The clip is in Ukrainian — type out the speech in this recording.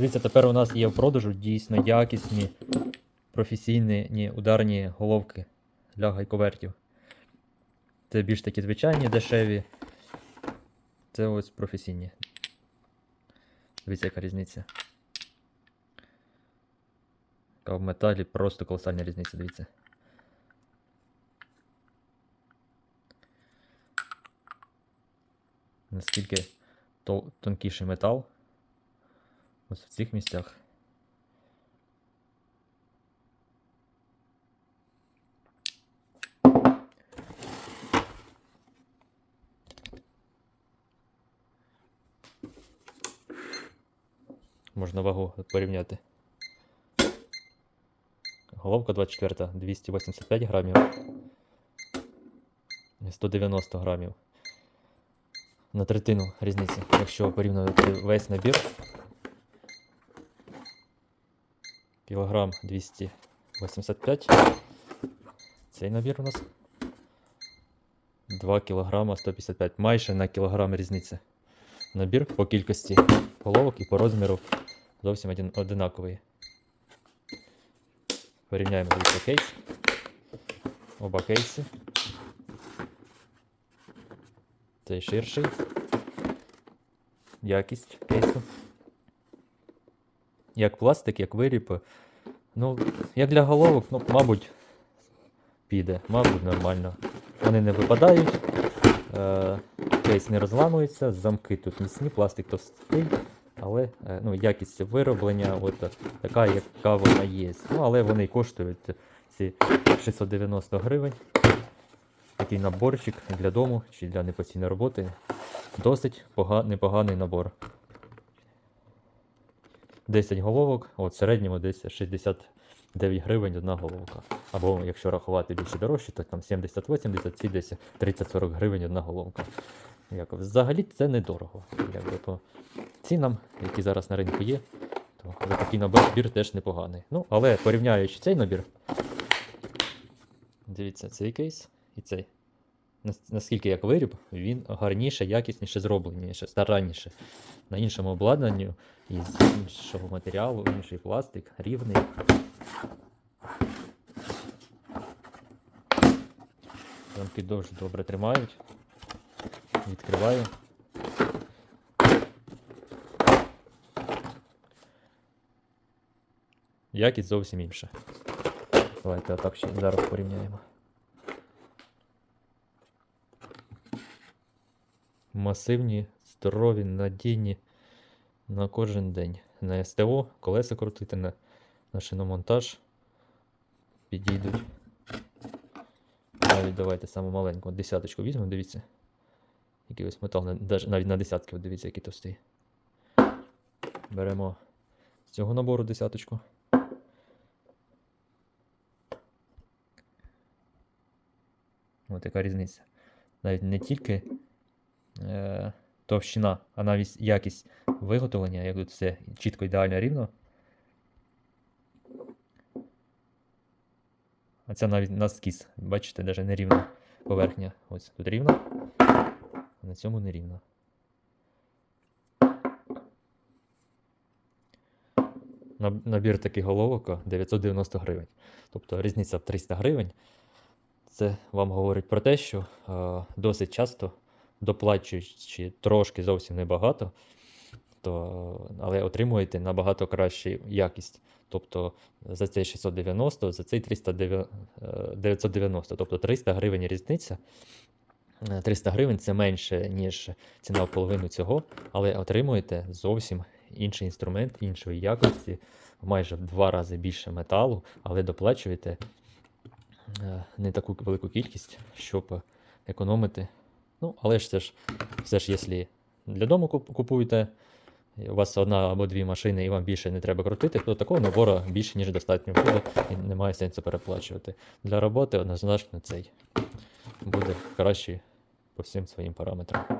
Дивіться, тепер у нас є в продажу дійсно якісні професійні ні, ударні головки для гайковертів. Це більш такі звичайні, дешеві. Це ось професійні. Дивіться, яка різниця. Яка в металі просто колосальна різниця, дивіться. Наскільки тонкіший метал. Ось в цих місцях. Можна вагу порівняти. Головка 24, 285 грамів. і 190 грамів. На третину різниці, якщо порівнювати весь набір. Кілограм 285. Цей набір у нас 2 кілограма 155. Майже на кілограм різниця. Набір по кількості головок і по розміру зовсім один, одинаковий. Порівняємо дивіться кейс. Оба кейси. Цей ширший. Якість кейсу. Як пластик, як виріб. Ну, як для головок, ну, мабуть, піде, мабуть, нормально. Вони не випадають, е, кейс не розламується, замки тут міцні, пластик товстий, але е, ну, якість вироблення от, е, така, яка вона є. Ну, але вони коштують ці 690 гривень. Такий наборчик для дому чи для непостійної роботи. Досить пога- непоганий набор. 10 головок, от в середньому десь 69 гривень одна головка. Або якщо рахувати більше дорожче, то там 70-80, ці десь 30-40 гривень одна головка. Як, взагалі це недорого. Якби по цінам, які зараз на ринку є, то такий набір теж непоганий. Ну, але порівняючи цей набір, дивіться, цей кейс і цей. Нас- Наскільки як виріб, він гарніше, якісніше зробленіше, старанніше. На іншому обладнанні із іншого матеріалу, інший пластик, рівний. Замки дуже добре тримають. Відкриваю. Якість зовсім інша. Давайте отак ще зараз порівняємо. Масивні, здорові, надійні на кожен день. На СТО, колеса крутити, на, на шиномонтаж підійдуть. Навіть давайте саму маленьку десяточку візьмемо, дивіться. Який ось метал, навіть на десятки, дивіться, який товстий. Беремо з цього набору десяточку. От яка різниця. Навіть не тільки е, товщина, а навіть якість виготовлення, як тут все чітко ідеально рівно. А це навіть на скіз. Бачите, навіть не рівна поверхня. Ось тут рівно, а на цьому не рівно. Набір таких головок 990 гривень. Тобто різниця в 300 гривень. Це вам говорить про те, що е, досить часто доплачуючи трошки зовсім небагато, то, але отримуєте набагато кращу якість. Тобто за цей 690, за цей 309, е, 990, тобто 300 гривень різниця. Е, 300 гривень це менше, ніж ціна в половину цього, але отримуєте зовсім інший інструмент, іншої якості, майже в два рази більше металу, але доплачуєте е, не таку велику кількість, щоб економити. Ну, але ж це ж все ж, якщо для дому купуєте, у вас одна або дві машини, і вам більше не треба крутити, то такого набору більше, ніж достатньо буде, і немає сенсу переплачувати. Для роботи однозначно цей буде кращий по всім своїм параметрам.